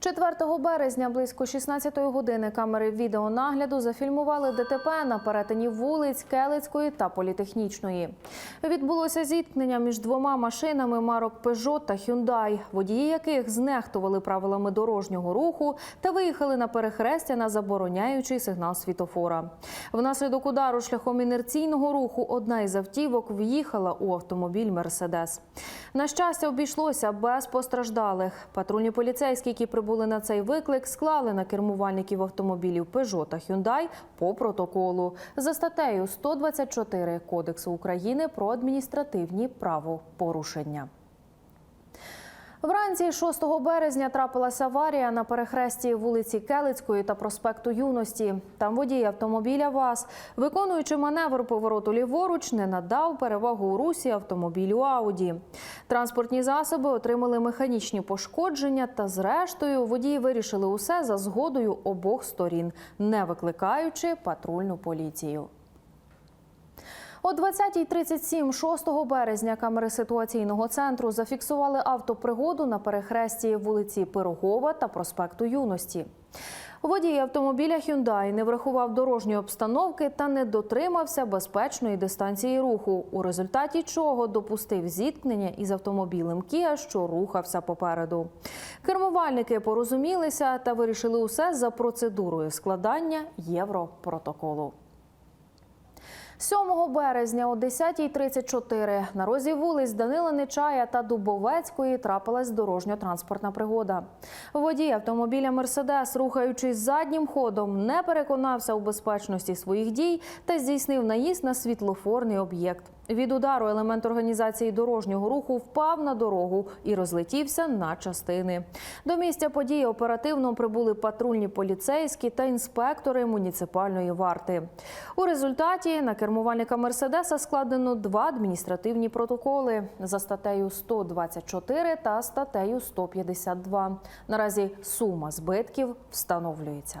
4 березня близько 16 години камери відеонагляду зафільмували ДТП на перетині вулиць Келицької та Політехнічної. Відбулося зіткнення між двома машинами марок Peugeot та Hyundai, водії яких знехтували правилами дорожнього руху та виїхали на перехрестя на забороняючий сигнал світофора. Внаслідок удару шляхом інерційного руху одна із автівок в'їхала у автомобіль Мерседес. На щастя, обійшлося без постраждалих. Патрульні поліцейські, які прибули на цей виклик, склали на кермувальників автомобілів Peugeot та Hyundai по протоколу за статтею 124 Кодексу України про адміністративні правопорушення. Вранці 6 березня трапилася аварія на перехресті вулиці Келицької та проспекту Юності. Там водій автомобіля ВАЗ, виконуючи маневр повороту ліворуч, не надав перевагу у русі автомобілю Ауді. Транспортні засоби отримали механічні пошкодження, та зрештою водії вирішили усе за згодою обох сторін, не викликаючи патрульну поліцію. О 20.37 6 березня камери ситуаційного центру зафіксували автопригоду на перехресті вулиці Пирогова та проспекту Юності. Водій автомобіля Hyundai не врахував дорожньої обстановки та не дотримався безпечної дистанції руху, у результаті чого допустив зіткнення із автомобілем Kia, що рухався попереду. Кермувальники порозумілися та вирішили усе за процедурою складання європротоколу. 7 березня о 10.34 на розі вулиць Данила Нечая та Дубовецької трапилась дорожньо-транспортна пригода. Водій автомобіля Мерседес, рухаючись заднім ходом, не переконався у безпечності своїх дій та здійснив наїзд на світлофорний об'єкт. Від удару елемент організації дорожнього руху впав на дорогу і розлетівся на частини. До місця події оперативно прибули патрульні поліцейські та інспектори муніципальної варти. У результаті на кермувальника Мерседеса складено два адміністративні протоколи за статтею 124 та статтею 152. Наразі сума збитків встановлюється.